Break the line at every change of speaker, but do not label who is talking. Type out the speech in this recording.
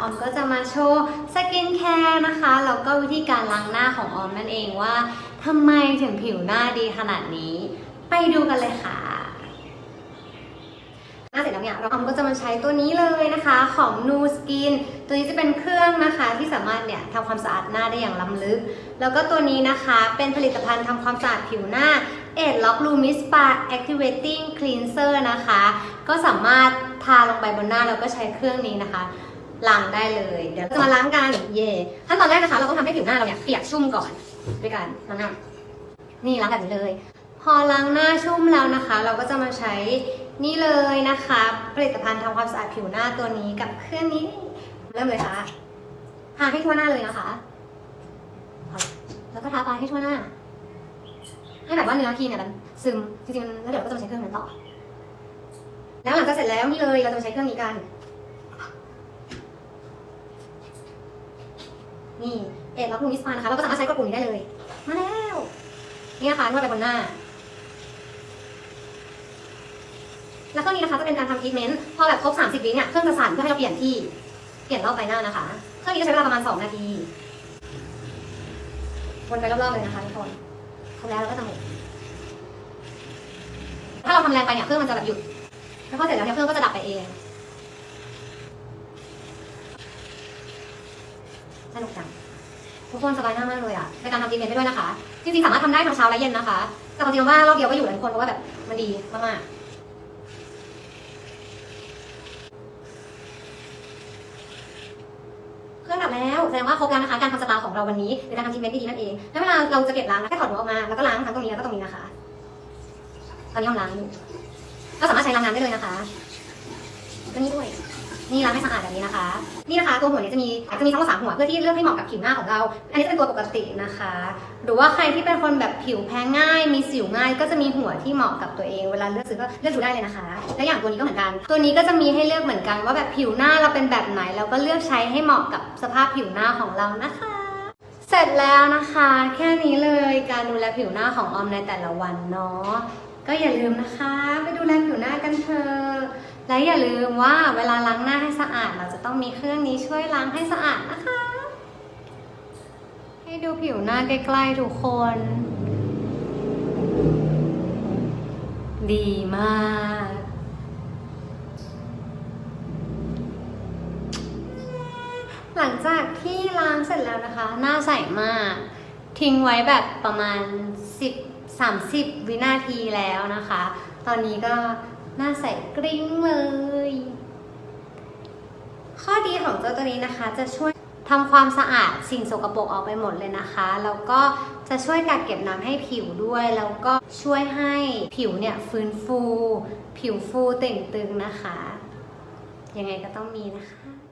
ออมก็จะมาโชว์สกินแคร์นะคะแล้วก็วิธีการล้างหน้าของออมนั่นเองว่าทำไมถึงผิวหน้าดีขนาดนี้ ไปดูกันเลยค่ะหน้าเสร็จแล้วเนี่ยเราออมก็จะมาใช้ตัวนี้เลยนะคะของ Nu Skin ตัวนี้จะเป็นเครื่องนะคะที่สามารถเนี่ยทำความสะอาดหน้าได้อย่างล้ำลึก แล้วก็ตัวนี้นะคะเป็นผลิตภัณฑ์ทำความสะอาดผิวหน้า e d Lock Lumis Spa Activating Cleanser นะคะ ก็สามารถทาลงไปบนหน้าแล้วก็ใช้เครื่องนี้นะคะ ล้างได้เลย เดี๋ยวจะมาล้างกัน เย่ขั้นตอนแรกนะคะ เราต้องทำให้ผิวหน้าเราเนี่ยเปียกชุ่มก่อนด้วยกันล้างหน้า นี่ล้างแบบนี้เลย พอล้างหน้าชุ่มแล้วนะคะ เราก็จะมาใช้นี่เลยนะคะ ผลิตภัณฑ์ทำความสะอาดผิวหน้าตัวนี้กับเครื่องนี้ เริ่มเลยค่ะทาให้ทั่วหน้าเลยนะคะ แล้วก็ทาไปให้ทั่วหน้า ให้แบบว่าเนื้อครีมเนี่ยมันซึมจริงๆแล้วเดี๋ยวเราก็จะมาใช้เครื่องนั้นต่อ แล้วหลังจากเสร็จแล้วนี่เลยเราจะมาใช้เครื่องนี้กัน นี่เอ็ดล็อกลูมิสปานะคะเราก็สามารถใช้กระปุกนี้ได้เลย มาแล้ว นี่นะคะนวดไปบนหน้า แล้วเครื่องนี้นะคะจะเป็นการทำทรีทเมนต์พอแบบครบ 30วิเนี่ยเครื่องจะสั่นเพื่อให้เราเปลี่ยนที่เปลี่ยนรอบใบหน้านะคะ เครื่องนี้จะใช้เวลาประมาณ 2 นาทีวนไปรอบๆเลยนะคะทุกคนทำแล้วเราก็จะหมดถ้าเราทำแรงไปเนี่ยเครื่องมันจะแบบหยุดแล้วพอเสร็จแล้วเนี่ยเครื่องก็จะดับไปเอง สนุกจังทุกคนสบายหน้ามากเลยอะในการทำทีเมนต์ได้ด้วยนะคะ จริงๆ สามารถทำได้ทั้งเช้าและเย็นนะคะ แต่ความจริงว่ารอบเดียวก็อยู่เลายคนเพราะว่าแบบมันดีมากๆเครื่องดับแล้วแสดงว่าครบแล้วนะคะการทำสปาของเราวันนี้หรือการทำทรีทเมนต์ดีๆนั่นเองแล้วเวลาเราจะเก็บล้างแค่ถอดหัวออกมาแล้วก็ล้างทั้งตรงนี้แล้วก็ตรงนี้นะคะ ตอนนี้ห้องล้างอยู่ก็สามารถใช้ล้างน้ำได้เลยนะคะตัวนี้ด้วย นี่ล้างให้สะอาดแบบนี้นะคะ นี่นะคะตัวหัวเนี่ยจะมีอาจจะมีทั้งหมดสามหัวเพื่อที่เลือกให้เหมาะกับผิวหน้าของเรา อันนี้จะเป็นตัวปกตินะคะ หรือว่าใครที่เป็นคนแบบผิวแพ้ง่าย มีสิวง่าย ก็จะมีหัวที่เหมาะกับตัวเองเวลาเลือกซื้อก็เลือกดูได้เลยนะคะ และอย่างตัวนี้ก็เหมือนกัน ตัวนี้ก็จะมีให้เลือกเหมือนกัน ว่าแบบผิวหน้าเราเป็นแบบไหนเราก็เลือกใช้ให้เหมาะกับสภาพผิวหน้าของเรานะคะเสร็จแล้วนะคะ แค่นี้เลยการดูแลผิวหน้าของออมในแต่ละวันเนาะก็อย่าลืมนะคะ ไปดูแลผิวหน้ากันเถอะ และอย่าลืมว่าเวลาล้างหน้าให้สะอาด เราจะต้องมีเครื่องนี้ช่วยล้างให้สะอาดนะคะ ให้ดูผิวหน้าใกล้ๆทุกคน ดีมากหลังจากที่ล้างเสร็จแล้วนะคะ หน้าใสมาก ทิ้งไว้แบบประมาณ 10 30 วินาทีแล้วนะคะ ตอนนี้ก็ หน้าใสกริ้งเลย ข้อดีของเจ้าตัวนี้นะคะจะช่วยทำความสะอาดสิ่งสกปรกออกไปหมดเลยนะคะ แล้วก็จะช่วยกักเก็บน้ำให้ผิวด้วย แล้วก็ช่วยให้ผิวเนี่ยฟื้นฟู ผิวฟูเต่งตึงนะคะ ยังไงก็ต้องมีนะคะ